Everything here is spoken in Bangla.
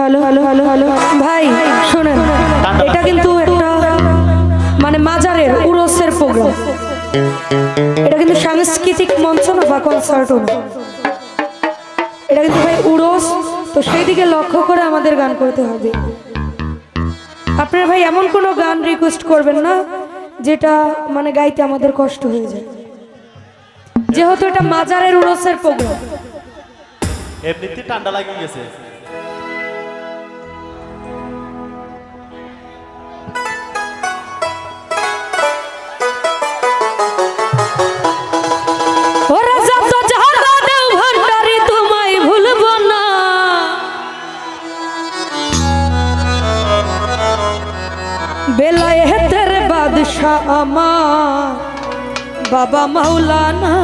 হ্যালো হ্যালো হ্যালো হ্যালো ভাই, শোনেন, এটা কিন্তু একটা মানে মাজারের উরসের প্রোগ্রাম। এটা কিন্তু সাংস্কৃতিক মঞ্চ না বা কনসার্টও এটা কিন্তু ভাই উরস, তো সেই দিকে লক্ষ্য করে আমাদের গান করতে হবে। আপনারা ভাই এমন কোনো গান রিকোয়েস্ট করবেন না, যেটা মানে গাইতে আমাদের কষ্ট হয়ে যায়। যেহেতু এটা মাজারের উরসের প্রোগ্রাম। এমনিতে ঠান্ডা লাগিয়ে গেছে। আমার বাবা মাওলানা।